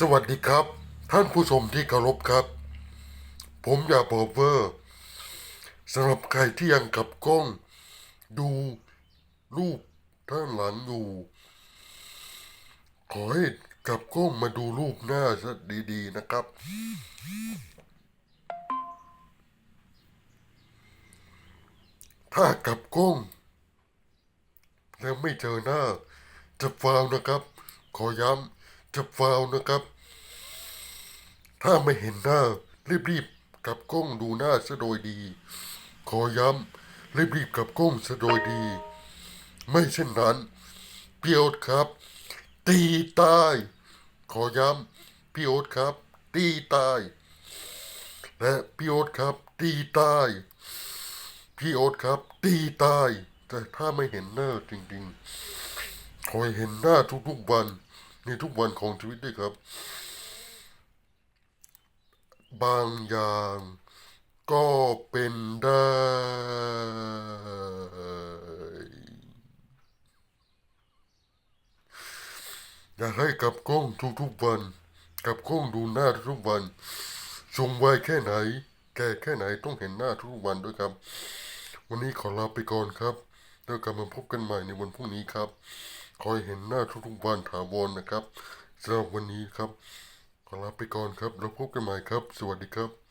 สวัสดีครับ ท่านผู้ชมที่เคารพครับ ผมอยากบอกว่าสำหรับใครที่ยังกลับกล้อง ดูรูปท่านหลังอยู่ ขอให้กลับกล้องมาดูรูปหน้าซะดีๆนะครับ ถ้ากับกล้อง แล้วไม่เจอหน้า จะฟาวนะครับ ขอย้ำ จะฟาวนะครับ ถ้าไม่เห็นหน้ารีบๆกลับกล้องดูหน้าซะโดยดี ขอย้ำรีบๆกลับกล้องซะโดยดี ไม่เช่นนั้นพี่โอ๊ตครับ ตีตาย ขอย้ำพี่โอ๊ตครับ ตีตาย และพี่โอ๊ตครับ ตีตายพี่โอ๊ตครับ ตีตาย แต่ถ้าไม่เห็นหน้าจริงๆขอให้เห็นหน้าทุกๆวัน ในทุกวันของชีวิตด้วยครับ บางอย่างก็เป็นได้ อยากให้กับกล้องทุกๆวัน กับกล้องดูหน้าทุกๆวันชงไวแค่ไหน แก่แค่ไหนต้องเห็นหน้าทุกๆวันด้วยครับ วันนี้ขอลาไปก่อนครับ แล้วกลับมาพบกันใหม่ในวันพรุ่งนี้ครับ คอยเห็นหน้าทุกๆวันถาวรนะครับสำหรับวันนี้ครับ ขอลาไปก่อนครับ แล้วพบกันใหม่ครับ สวัสดีครับ